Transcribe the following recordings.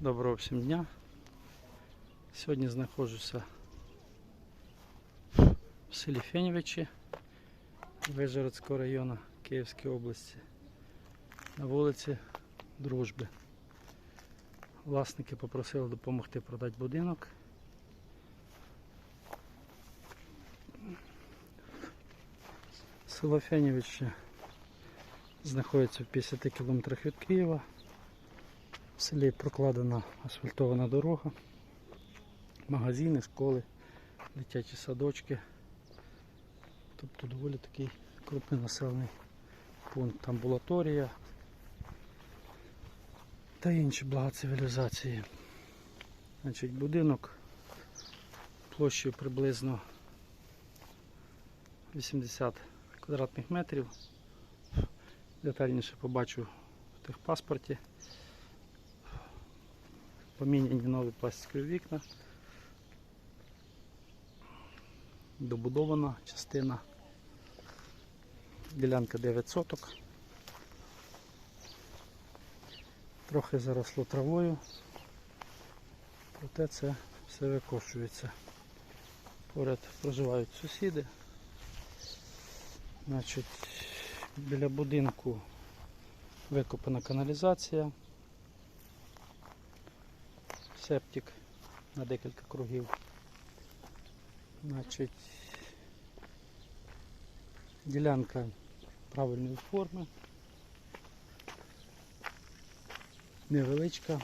Доброго всім дня. Сьогодні знаходжуся в селі Фенівичі Вижгородського району Київської області на вулиці Дружби. Власники попросили допомогти продати будинок. Село Фенівичі знаходиться в 50 кілометрах від Києва. В селі прокладена асфальтована дорога, магазини, школи, дитячі садочки. Тобто доволі такий крупний населений пункт, амбулаторія та інші блага цивілізації. Значить, будинок площею приблизно 80 квадратних метрів. Детальніше побачу в техпаспорті поміняні нові пластикові вікна. Добудована частина. Ділянка 9 соток. Трохи заросло травою, проте це все викошується. Поряд проживають сусіди. Значить, біля будинку викопана каналізація септик на декілька кругів. Значить, ділянка правильної форми. Невеличка.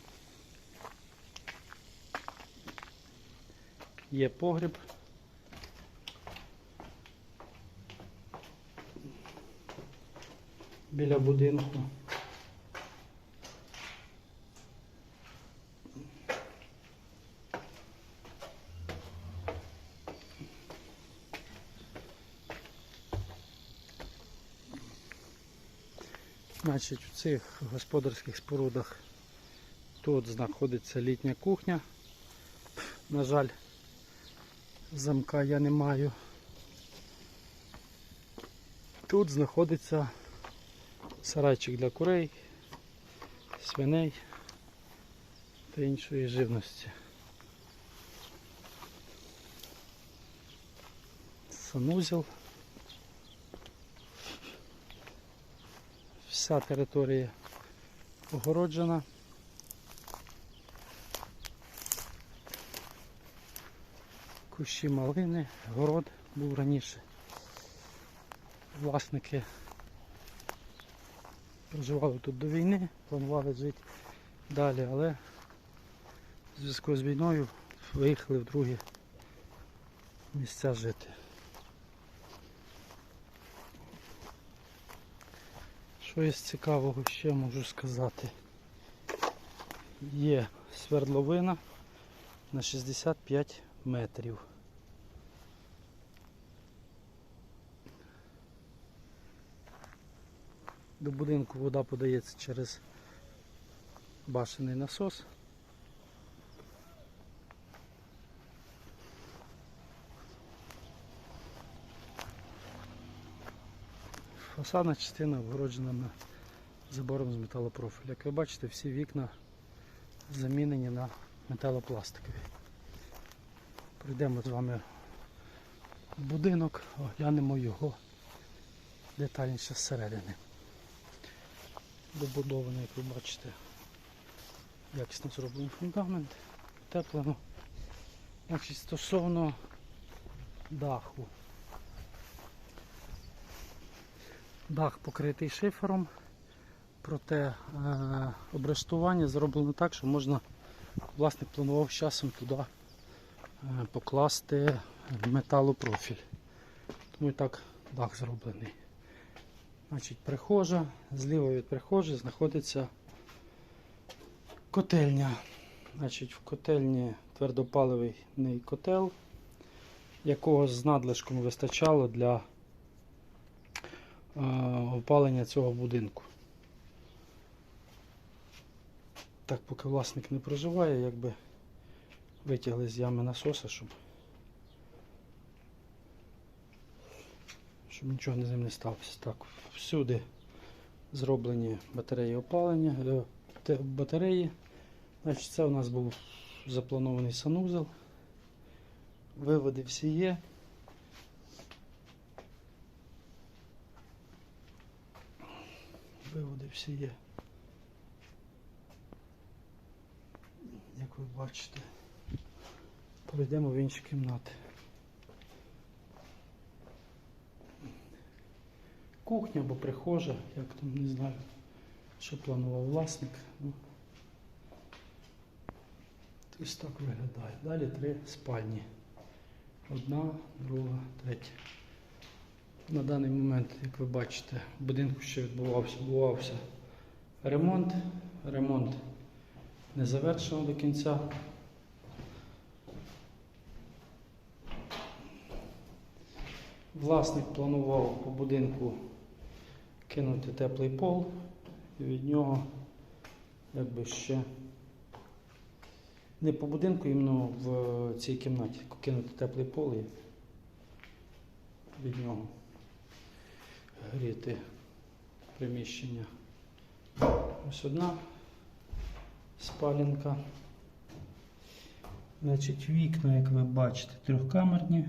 Є погріб. Біля будинку. Значить, в цих господарських спорудах тут знаходиться літня кухня. На жаль, замка я не маю. Тут знаходиться сарайчик для курей, свиней та іншої живності. Санузел. Вся територія огороджена. Кущі малини, город був раніше. Власники проживали тут до війни, планували жити далі, але в зв'язку з війною виїхали в другі місця жити. Що із цікавого ще можу сказати? Є свердловина на 65 метрів. До будинку вода подається через башений насос. Фасадна частина огороджена забором з металопрофілю. Як ви бачите, всі вікна замінені на металопластикові. Прийдемо з вами в будинок, оглянемо його детальніше зсередини. Добудований, як ви бачите, якісно зроблений фундамент, утеплено. Значить, стосовно даху. Дах покритий шифером, проте е, обрештування зроблено так, що можна, власник планував з часом туди е, покласти металопрофіль. Тому і так дах зроблений. Значить, прихожа, зліва від прихожі знаходиться котельня. Значить, в котельні твердопаливний котел, якого з надлишком вистачало для опалення цього будинку. Так, поки власник не проживає, якби витягли з ями насоса, щоб, щоб нічого з ним не сталося. Так, всюди зроблені батареї опалення, е, батареї Значить, це у нас був запланований санузел. Виводи всі є. Виводи всі є. Як ви бачите, пройдемо в інші кімнати. Кухня або прихожа, як там не знаю, що планував власник. Ну, ось так виглядає. Далі три спальні. Одна, друга, третя. На даний момент, як ви бачите, в будинку ще відбувався, відбувався ремонт. Ремонт не завершено до кінця. Власник планував по будинку кинути теплий пол і від нього якби ще не по будинку, іменно в цій кімнаті кинути теплий пол і від нього гріти приміщення. Ось одна спалінка. Значить, вікна, як ви бачите, трьохкамерні.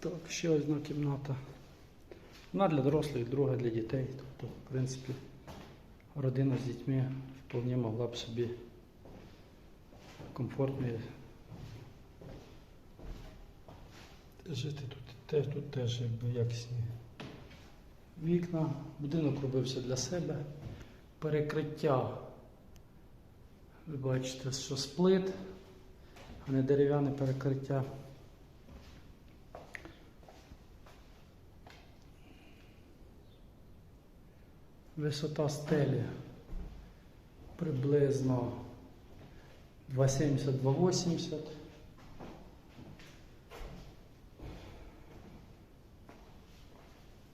Так, ще одна кімната. Одна для дорослих, друга для дітей. Тобто, в принципі, родина з дітьми вполне могла б собі комфортно жити тут. Тут теж якісні вікна. Будинок робився для себе. Перекриття. Ви бачите, що сплит, а не дерев'яне перекриття. Висота стелі приблизно 2,70-2,80.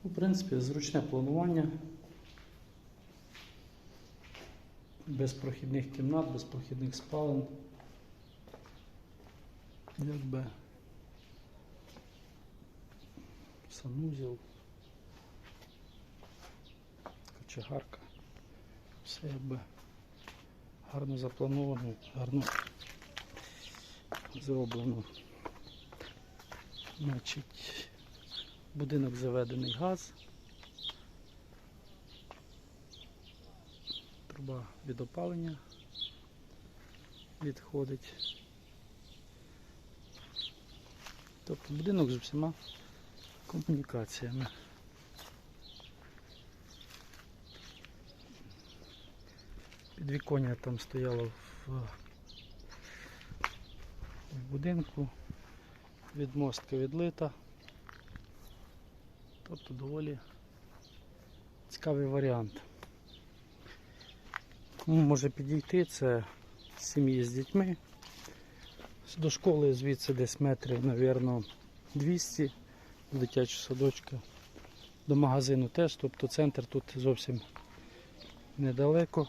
Ну, В принципі, зручне планування. Без прохідних кімнат, без прохідних спалень. Якби санузел. Кочегарка. Все якби гарно заплановано, гарно зроблено. Значить, будинок заведений газ. Труба від опалення відходить. Тобто будинок з усіма комунікаціями. Підвіконня там стояло в, в будинку, відмостка відлита. Тобто доволі цікавий варіант. Може підійти, це сім'ї з дітьми. До школи звідси десь метрів, мабуть, 200 до дитячого садочка. До магазину теж, тобто центр тут зовсім недалеко.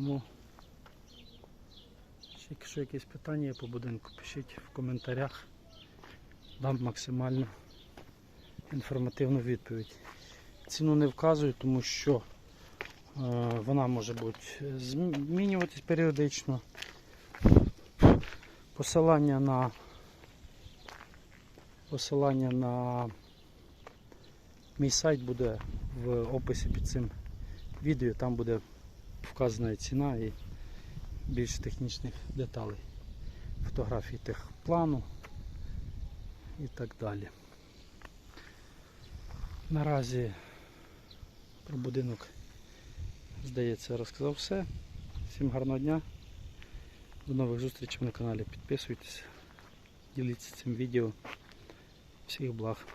Тому, якщо якісь питання по будинку, пишіть в коментарях. Дам максимально інформативну відповідь. Ціну не вказую, тому що е, вона може бути змінюватись періодично. Посилання на посилання на мій сайт буде в описі під цим відео, там буде вказана і ціна і більш технічних деталей. Фотографії техплану і так далі. Наразі про будинок, здається, розказав все. Всім гарного дня. До нових зустрічей на каналі. Підписуйтесь, діліться цим відео. Всіх благ.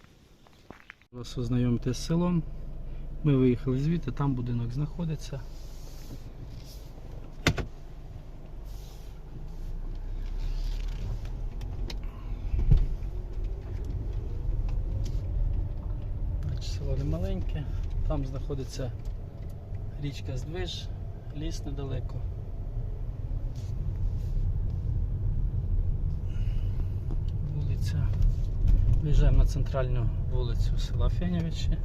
Вас ознайомити з селом. Ми виїхали звідти, там будинок знаходиться. Значить, Село не маленьке, там знаходиться Річка Здвиж, ліс недалеко. Вулиця. Виїжджаємо на центральну вулицю села Фенєвичі.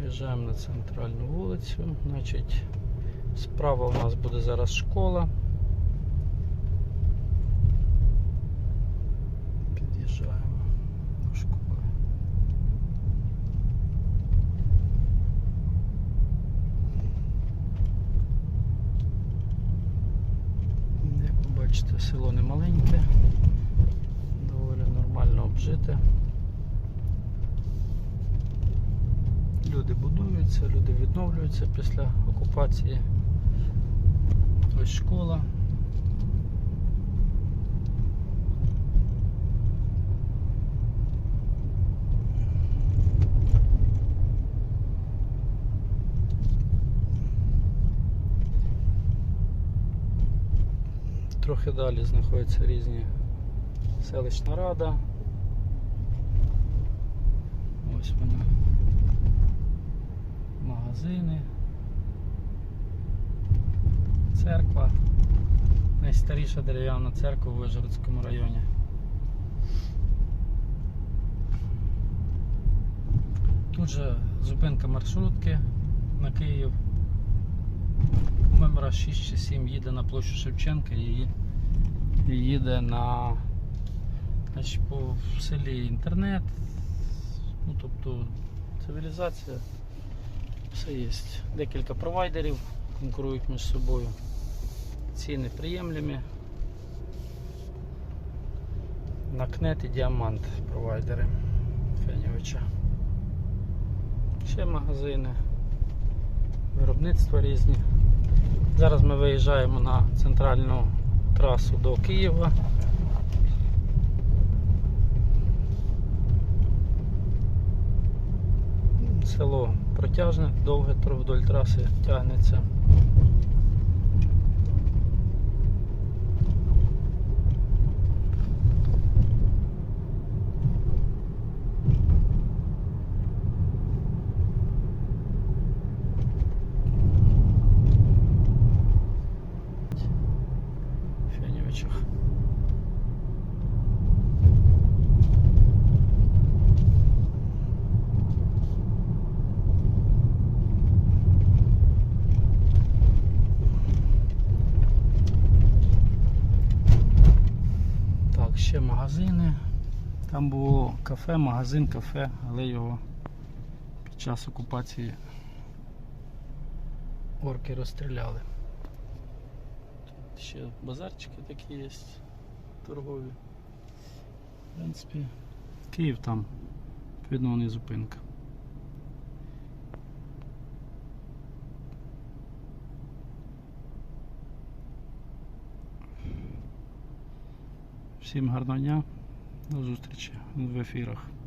Виїжджаємо на центральну вулицю. Значить, справа у нас буде зараз школа. Під'їжджаємо до школи. Як ви бачите, село не маленьке, доволі нормально обжите. Люди будуються, люди відновлюються після окупації. Ось школа. Трохи далі знаходяться різні селищна рада. Ось вона. Магазини. Церква. Найстаріша дерев'яна церква в Вижгородському районі. Тут же зупинка маршрутки на Київ. Номера 6 чи 7 їде на площу Шевченка і їде на значить, по в селі інтернет. Ну, тобто цивілізація, все є. Декілька провайдерів конкурують між собою. Ціни приємлемі. Накнет і діамант провайдери Фенєвича. Ще магазини, виробництва різні. Зараз ми виїжджаємо на центральну трасу до Києва. Село протяжне, довге вдоль траси тягнеться. Фенєвичах. Так, ще магазини. Там було кафе, магазин, кафе, але його під час окупації орки розстріляли. Тут ще базарчики такі є торгові. В принципі, Київ там, відповідно, не зупинка. Всім гарного дня, до зустрічі в ефірах.